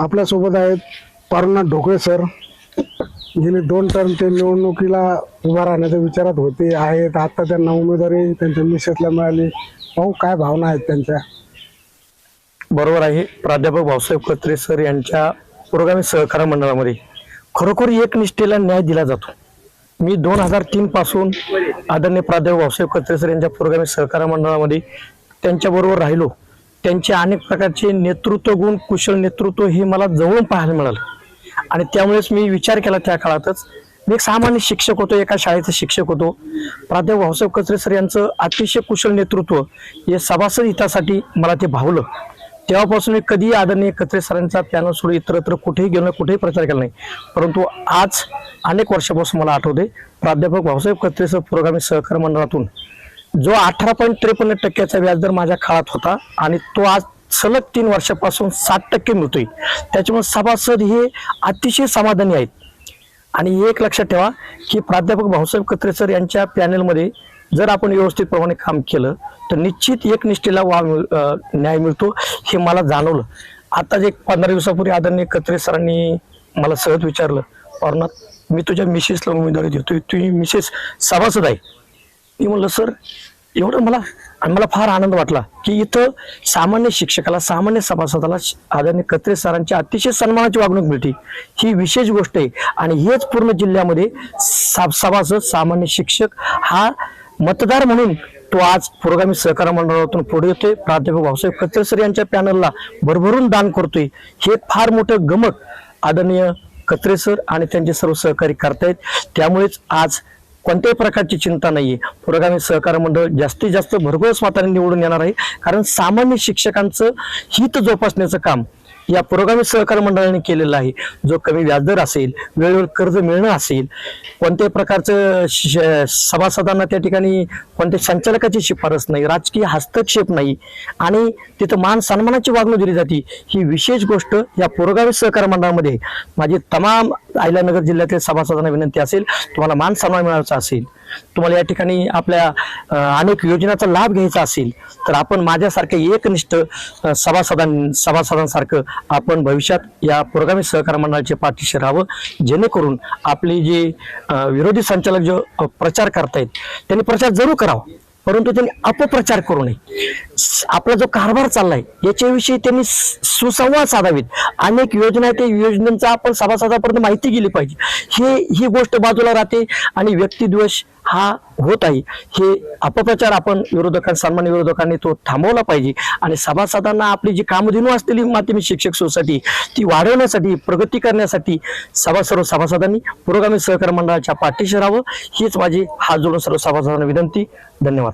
आपल्यासोबत आहेत पारुनाथ ढोकळे सर. गेले दोन टर्म ते निवडणुकीला उभा राहण्याच्या विचारात होते आहेत. आता त्यांना उमेदवारी त्यांच्या मिसेसला मिळाली. भाऊ काय भावना आहेत त्यांच्या? बरोबर आहे. प्राध्यापक भाऊसाहेब कत्रे सर यांच्या पुरोगामी सहकार मंडळामध्ये खरोखर एक निष्ठेला न्याय दिला जातो. मी दोन हजार तीन पासून आदरणीय प्राध्यापक भाऊसाहेब कत्रे सर यांच्या पुरोगामी सहकार मंडळामध्ये त्यांच्याबरोबर राहिलो. त्यांचे अनेक प्रकारचे नेतृत्व गुण कुशल नेतृत्व हे मला जवळून पाहायला मिळालं. आणि त्यामुळेच मी विचार केला त्या काळातच. मी एक सामान्य शिक्षक होतो एका शाळेचा शिक्षक होतो. प्राध्यापक भाऊसाहेब कचरे सर यांचं अतिशय कुशल नेतृत्व हे सभासद हितासाठी मला ते भावलं. तेव्हापासून मी कधीही आदरणीय कचरे सरांचा पॅनल सोडून इतरत्र कुठेही गेलो नाही, कुठेही प्रचार केला नाही. परंतु आज अनेक वर्षापासून मला आठवते प्राध्यापक भाऊसाहेब कचरे सर पुरोगामी सहकार मंडळातून जो अठरा पॉईंट त्रेपन्न टक्क्याचा व्याजदर माझ्या काळात होता आणि तो आज सलग तीन वर्षापासून सात टक्के मिळतोय. त्याच्यामुळे सभासद हे अतिशय समाधानी आहेत. आणि एक लक्षात ठेवा की प्राध्यापक भाऊसाहेब कत्रे सर यांच्या पॅनेलमध्ये जर आपण व्यवस्थितप्रमाणे काम केलं तर निश्चित एक निष्ठेला वा न्याय मिळतो हे मला जाणवलं. आता जे पंधरा दिवसापूर्वी आदरणीय कत्रे सरांनी मला सहज विचारलं पारुनाथ मी तुझ्या मिसेसला उमेदवारी देतोय तुझी मिसेस सभासद आहे. मी म्हणलं सर एवढं मला आणि मला फार आनंद वाटला की इथं सामान्य शिक्षकाला सामान्य सभासदाला आदरणीय कत्रे सरांची अतिशय सन्मानाची वागणूक मिळते. ही विशेष गोष्ट आहे. आणि हेच पूर्ण जिल्ह्यामध्ये सा- सभासद सामान्य शिक्षक हा मतदार म्हणून तो आज पुरोगामी सहकार मंडळातून पुढे येतोय. प्राध्यापक भाऊसाहेब कत्रे सर यांच्या पॅनलला भरभरून दान करतोय. हे फार मोठं गमक आदरणीय कत्रे सर आणि त्यांचे सर्व सहकारी करतायत. त्यामुळेच आज कोणत्याही प्रकारची चिंता नाहीये. पुरोगामी सहकार मंडळ जास्तीत जास्त भरघोस मताने निवडून येणार आहे. कारण सामान्य शिक्षकांचं हित जोपासण्याचं काम या पुरोगामी सहकार मंडळाने केलेलं आहे. जो कमी व्याजदर असेल वेळेवर कर्ज मिळणं असेल कोणत्याही प्रकारचं श- सभासदांना त्या ठिकाणी कोणत्या संचालकाची शिफारस नाही राजकीय हस्तक्षेप नाही आणि तिथं मान सन्मानाची वागणूक दिली जाते. ही विशेष गोष्ट या पुरोगामी सहकार मंडळामध्ये माझी तमाम अहिल्यानगर जिल्ह्यातील सभासदांना विनंती असेल तुम्हाला मान सन्मान मिळवायचा असेल तुम्हाला या ठिकाणी आपल्या अनेक योजनांचा लाभ घ्यायचा असेल तर आपण माझ्यासारखे एकनिष्ठ सभासदां सभासदांसारखं आपण भविष्यात या पुरोगामी सहकार मंडळाचे पाठीशी राहावं जेणेकरून आपली जे विरोधी संचालक जो प्रचार करतायत त्यांनी प्रचार जरूर करावा. परंतु त्यांनी अपप्रचार करू नये. स- आपला जो कारभार चाललाय याच्याविषयी त्यांनी सुसंवाद साधावेत. अनेक योजना आहेत त्या योजनांचा आपण सभासदापर्यंत माहिती गेली पाहिजे. हे ही गोष्ट बाजूला राहते आणि व्यक्तिद्वेष हा होत आहे. हे अपप्रचार आपण विरोधकां सन्मान विरोधकांनी तो थांबवला पाहिजे. आणि सभासदांना आपली जी कामधेनू असलेली माध्यमिक शिक्षक सोसायटी ती वाढवण्यासाठी प्रगती करण्यासाठी सभा सर्व सभासदांनी पुरोगामी सहकार मंडळाच्या पाठीशी राहावं. हीच माझी हात जोडून सर्व सभासदांना विनंती. धन्यवाद.